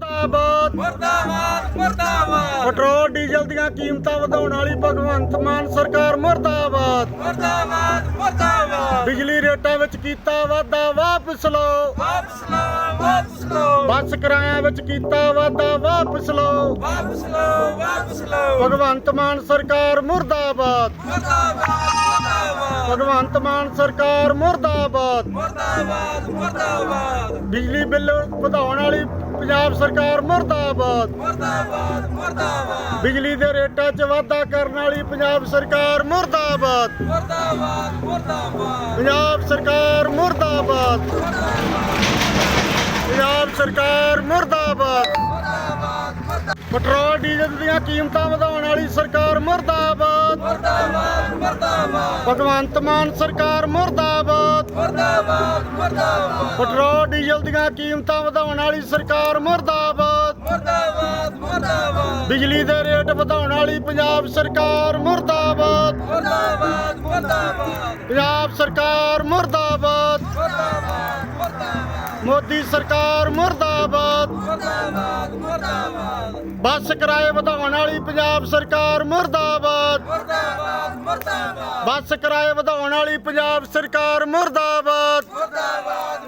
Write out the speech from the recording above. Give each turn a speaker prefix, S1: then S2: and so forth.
S1: ਮੁਰਦਾਬਾਦ।
S2: ਮੁਰਦਾਬਾਦ ਮੁਰਦਾਬਾਦ।
S1: ਪੈਟਰੋਲ ਡੀਜ਼ਲ ਦੀਆਂ ਕੀਮਤਾਂ ਵਧਾਉਣ ਵਾਲੀ ਭਗਵੰਤ ਮਾਨ ਸਰਕਾਰ ਮੁਰਦਾਬਾਦ।
S2: ਮੁਰਦਾਬਾਦ ਮੁਰਦਾਬਾਦ।
S1: ਬਿਜਲੀ ਰੇਟਾਂ ਵਿੱਚ ਕੀਤਾ ਵਾਧਾ ਵਾਪਸ ਲਓ।
S2: ਵਾਪਸ ਲਓ ਵਾਪਸ ਲਓ।
S1: ਬੱਸ ਕਿਰਾਇਆਂ ਵਿੱਚ ਕੀਤਾ ਵਾਧਾ ਵਾਪਸ ਲਓ।
S2: ਵਾਪਸ ਲਓ ਵਾਪਸ ਲਓ।
S1: ਭਗਵੰਤ ਮਾਨ ਸਰਕਾਰ ਮੁਰਦਾਬਾਦ।
S2: ਮੁਰਦਾਬਾਦ। ਮੁਰਦਾਬਾਦ
S1: ਭਗਵੰਤ ਮਾਨ ਸਰਕਾਰ ਮੁਰਦਾਬਾਦ।
S2: ਮੁਰਦਾਬਾਦ ਮੁਰਦਾਬਾਦ।
S1: ਬਿਜਲੀ ਬਿੱਲ ਵਧਾਉਣ ਵਾਲੀ ਪੰਜਾਬ ਸਰਕਾਰ ਮੁਰਦਾਬਾਦ।
S2: ਮੁਰਦਾਬਾਦ ਮੁਰਦਾਬਾਦ।
S1: ਬਿਜਲੀ ਦੇ ਰੇਟਾਂ 'ਚ ਵਾਧਾ ਕਰਨ ਵਾਲੀ ਪੰਜਾਬ ਸਰਕਾਰ ਮੁਰਦਾਬਾਦ।
S2: ਮੁਰਦਾਬਾਦ ਮੁਰਦਾਬਾਦ।
S1: ਪੰਜਾਬ ਸਰਕਾਰ ਮੁਰਦਾਬਾਦ। ਪੰਜਾਬ ਸਰਕਾਰ ਮੁਰਦਾਬਾਦ। ਪੈਟਰੋਲ ਡੀਜ਼ਲ ਦੀਆਂ ਕੀਮਤਾਂ ਵਧਾਉਣ ਵਾਲੀ ਸਰਕਾਰ ਮੁਰਦਾਬਾਦ
S2: ਮੁਰਦਾਬਾਦ ਮੁਰਦਾਬਾਦ।
S1: ਭਗਵੰਤ ਮਾਨ ਸਰਕਾਰ ਮੁਰਦਾਬਾਦ।
S2: ਮੁਰਦਾਬਾਦ ਮੁਰਦਾਬਾਦ।
S1: ਪੈਟਰੋਲ ਡੀਜ਼ਲ ਦੀਆਂ ਕੀਮਤਾਂ ਵਧਾਉਣ ਵਾਲੀ ਸਰਕਾਰ ਮੁਰਦਾਬਾਦ।
S2: ਮੁਰਦਾਬਾਦ ਮੁਰਦਾਬਾਦ।
S1: ਬਿਜਲੀ ਦੇ ਰੇਟ ਵਧਾਉਣ ਵਾਲੀ ਪੰਜਾਬ ਸਰਕਾਰ ਮੁਰਦਾਬਾਦ।
S2: ਮੁਰਦਾਬਾਦ ਮੁਰਦਾਬਾਦ।
S1: ਪੰਜਾਬ ਸਰਕਾਰ ਮੁਰਦਾਬਾਦ।
S2: ਮੁਰਦਾਬਾਦ ਮੁਰਦਾਬਾਦ।
S1: ਮੋਦੀ ਸਰਕਾਰ ਮੁਰਦਾਬਾਦ।
S2: ਮੁਰਦਾਬਾਦ ਮੁਰਦਾਬਾਦ।
S1: ਬੱਸ ਕਿਰਾਏ ਵਧਾਉਣ ਵਾਲੀ ਪੰਜਾਬ ਸਰਕਾਰ ਮੁਰਦਾਬਾਦ।
S2: ਮੁਰਦਾਬਾਦ। ਮੁਰਦਾਬਾਦ
S1: ਬੱਸ ਵਧਾਉਣ ਵਾਲੀ ਪੰਜਾਬ ਸਰਕਾਰ ਮੁਰਦਾਬਾਦ
S2: ਮੁਰਦਾਬਾਦ।